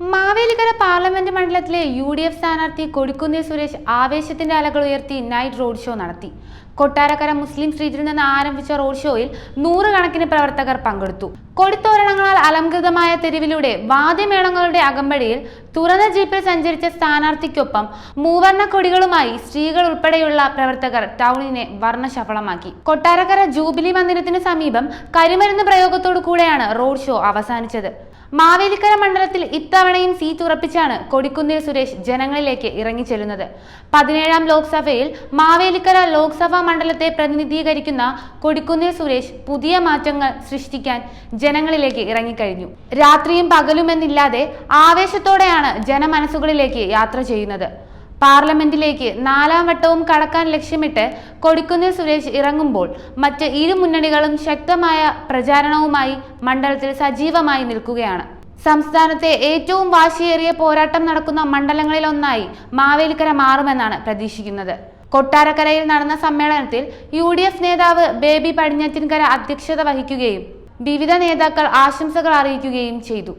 Mavelikkara parliament മണ്ഡലത്തിലെ U D F സ്ഥാനാർത്ഥി കൊടിക്കുന്നിൽ സുരേഷ് ആവേശത്തിന്റെ അലകൾ ഉയർത്തി നൈറ്റ് റോഡ് ഷോ നടത്തി. കൊട്ടാരക്കര മുസ്ലിം സ്ട്രീറ്റിൽ നിന്ന് ആരംഭിച്ച റോഡ് ഷോയിൽ നൂറുകണക്കിന് പ്രവർത്തകർ പങ്കെടുത്തു. കൊടിത്തോരണങ്ങളാൽ അലങ്കൃതമായ തെരുവിലൂടെ വാദ്യമേളങ്ങളുടെ അകമ്പടിയിൽ തുറന്ന ജീപ്പിൽ സഞ്ചരിച്ച സ്ഥാനാർത്ഥിക്കൊപ്പം മൂവർണ കൊടികളുമായി സ്ത്രീകൾ ഉൾപ്പെടെയുള്ള പ്രവർത്തകർ ടൗണിനെ വർണശഫളമാക്കി. കൊട്ടാരക്കര ജൂബിലി മന്ദിരത്തിന് സമീപം കരിമരുന്ന് പ്രയോഗത്തോടു കൂടെയാണ് റോഡ് ഷോ അവസാനിച്ചത്. മാവേലിക്കര മണ്ഡലത്തിൽ ഇത്തവണയും സീറ്റ് ഉറപ്പിച്ചാണ് കൊടിക്കുന്നിൽ സുരേഷ് ജനങ്ങളിലേക്ക് ഇറങ്ങിച്ചെല്ലുന്നത്. പതിനേഴാം ലോക്സഭയിൽ മാവേലിക്കര ലോക്സഭാ മണ്ഡലത്തെ പ്രതിനിധീകരിക്കുന്ന കൊടിക്കുന്നിൽ സുരേഷ് പുതിയ മാറ്റങ്ങൾ സൃഷ്ടിക്കാൻ ജനങ്ങളിലേക്ക് ഇറങ്ങിക്കഴിഞ്ഞു. രാത്രിയും പകലുമെന്നില്ലാതെ ആവേശത്തോടെയാണ് ജനമനസ്സുകളിലേക്ക് യാത്ര ചെയ്യുന്നത്. പാർലമെന്റിലേക്ക് നാലാം വട്ടവും കടക്കാൻ ലക്ഷ്യമിട്ട് കൊടിക്കുന്നിൽ സുരേഷ് ഇറങ്ങുമ്പോൾ മറ്റ് ഇരു മുന്നണികളും ശക്തമായ പ്രചാരണവുമായി മണ്ഡലത്തിൽ സജീവമായി നിൽക്കുകയാണ്. സംസ്ഥാനത്തെ ഏറ്റവും വാശിയേറിയ പോരാട്ടം നടക്കുന്ന മണ്ഡലങ്ങളിലൊന്നായി മാവേലിക്കര മാറുമെന്നാണ് പ്രതീക്ഷിക്കുന്നത്. കൊട്ടാരക്കരയിൽ നടന്ന സമ്മേളനത്തിൽ യു ഡി എഫ് നേതാവ് ബേബി പടിഞ്ഞാറ്റിൻകര അധ്യക്ഷത വഹിക്കുകയും വിവിധ നേതാക്കൾ ആശംസകൾ അറിയിക്കുകയും ചെയ്തു.